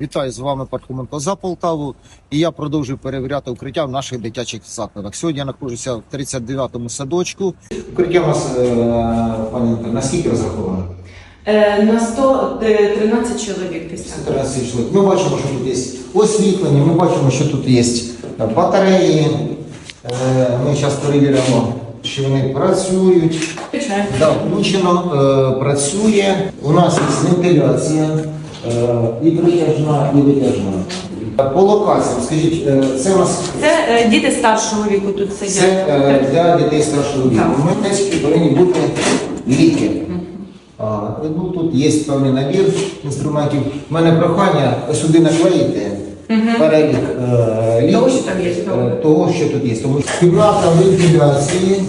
Вітаю з вами Пархоменко за Полтаву. І я продовжую перевіряти укриття в наших дитячих закладах. Сьогодні я знаходжуся в 39-му садочку. Укриття у нас, е, пані наскільки розраховано? Е, На 113 чоловік десь. 14 чоловік. Ми бачимо, що тут є освітлення, ми бачимо, що тут є батареї. Е, Ми зараз перевіримо, чи вони працюють. Звичайно. Да, включено, е, працює. У нас є вентиляція е, і притяжна, і витяжна. По локаціям, скажіть, е, це у нас Це е, діти старшого віку тут це сидять. е, для дітей старшого віку. Так. Ми, в принципі, повинні бути ліки. А, ну, тут є певний набір інструментів. У мене прохання сюди наклеїти перелік е, ліків, Того, що там є, того. е, того, що тут є. Тому що вентиляції.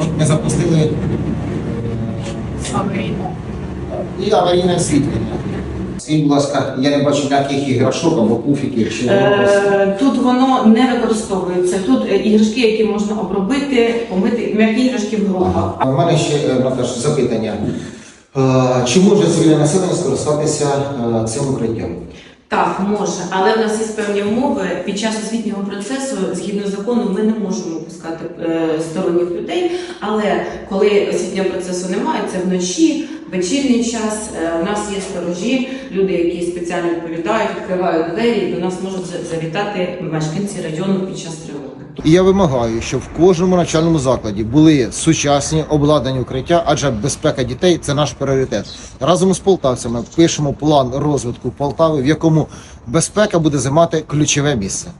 От Ми запустили і аварійне освітлення. Скажіть, будь ласка, я не бачу ніяких іграшок або пуфіків чи Е, Тут воно не використовується. Тут е, іграшки, які можна обробити, помити, м'які іграшки в групах. А в мене ще е, Наташ, запитання. Е, Чи може цивільне населення скористатися е, цим укриттям? Так, може, але в нас є певні умови. Під час освітнього процесу, згідно закону, ми не можемо пускати е, сторонніх людей. Але коли освітнього процесу немає, це вночі, вечірній час. е, у нас є сторожі, люди, які спеціально відповідають, відкривають двері, і до нас можуть за- завітати мешканці району під час тривоги. І я вимагаю, щоб в кожному навчальному закладі були сучасні обладнані укриття, адже безпека дітей це наш пріоритет. Разом з полтавцями пишемо план розвитку Полтави, в якому безпека буде займати ключове місце.